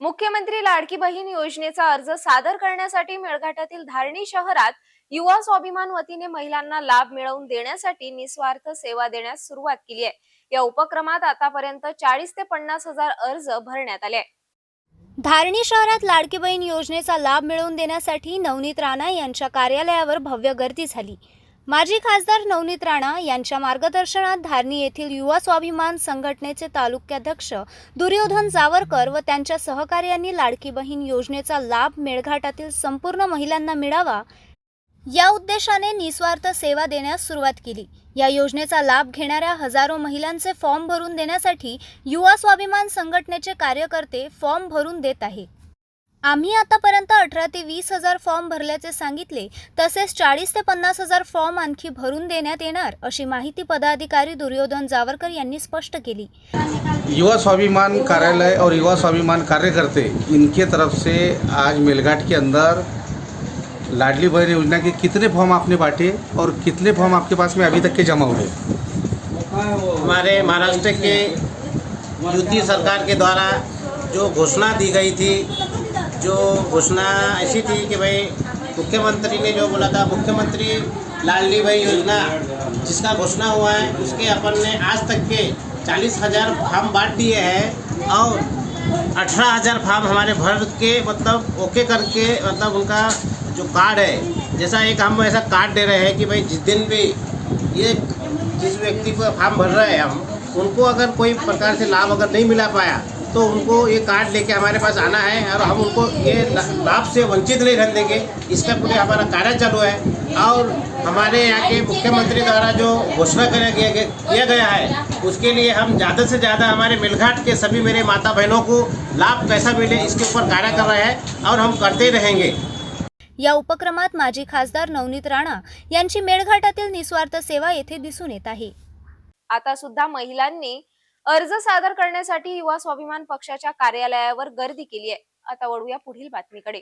मुख्यमंत्री लाडकी बहीण योजनेचा अर्ज सादर करण्यासाठी मेळघाटातील धारणी शहरात युवा स्वाभिमान वतीने महिलांना लाभ मिळवून देण्यासाठी निस्वार्थ सेवा देण्यास सुरुवात केली आहे. या उपक्रमात आतापर्यंत चाळीस ते पन्नास हजार अर्ज भरण्यात आले धारणी शहरात लाडकी बहीण योजनेचा लाभ मिळवून देण्यासाठी नवनीत राणा यांच्या कार्यालयावर भव्य गर्दी झाली. माजी खासदार नवनीत राणा यांच्या मार्गदर्शनात धारणी येथील युवा स्वाभिमान संघटनेचे तालुक्याध्यक्ष दुर्योधन जावरकर व त्यांच्या सहकार्यांनी लाडकी बहीण योजनेचा लाभ मेळघाटातील संपूर्ण महिलांना मिळावा या उद्देशाने निस्वार्थ सेवा देण्यास सुरुवात केली. या योजनेचा लाभ घेणाऱ्या हजारो महिलांचे फॉर्म भरून देण्यासाठी युवा स्वाभिमान संघटनेचे कार्यकर्ते फॉर्म भरून देत आहे आम्ही आतापर्यंत अठरा ते वीस हजार फॉर्म भरल्याचे सांगितले तसेच चाळीस ते पन्नास हजार फॉर्म आणखी भरून देण्यात येणार अशी माहिती पदाधिकारी दुर्योधन जावरकर यांनी स्पष्ट केली. युवा स्वाभिमान कार्यालय और युवा स्वाभिमान कार्यकर्ते इनके तरफ से आज मेलघाट के अंदर लाडली बहन योजना के कितने फॉर्म आपने बांटे और कितने फॉर्म आपके पास में अभी तक के जमा हुए? हमारे महाराष्ट्र के युति सरकार के द्वारा जो घोषणा दी गई थी जो घोषणा ऐसी थी कि भाई मुख्यमंत्री ने जो बोला था, मुख्यमंत्री लाडली भाई योजना, जिसका घोषणा हुआ है, उसके अपन ने आज तक के चालीस हज़ार फार्म बांट दिए हैं और अठारह हज़ार फार्म हमारे भर के मतलब ओके करके मतलब उनका जो कार्ड है, जैसा एक हम ऐसा कार्ड दे रहे हैं कि भाई जिस दिन भी ये जिस व्यक्ति को फार्म भर रहे हैं हम, उनको अगर कोई प्रकार से लाभ अगर नहीं मिला पाया तो उनको ये कार्ड लेके हमारे पास आना है और हम उनको ये लाभ से वंचित नहीं रहने देंगे। इसका पूरे हमारा कार्य चालू है और हमारे यहाँ के मुख्यमंत्री द्वारा जो घोषणा करा गया किया गया है उसके लिए हम ज़्यादा से ज़्यादा हमारे मिलघाट के सभी मेरे माता बहनों को लाभ कैसा मिले इसके ऊपर कार्य कर रहे हैं और हम करते रहेंगे। या उपक्रमात माजी खासदार नवनीत राणा यांची मेळघाटातील निस्वार्थ सेवा येथे दिसून येत आहे. आता सुद्धा महिलांनी अर्ज सादर करण्यासाठी युवा स्वाभिमान पक्षाच्या कार्यालयावर गर्दी केली आहे. आता वळूया पुढील बातमीकडे.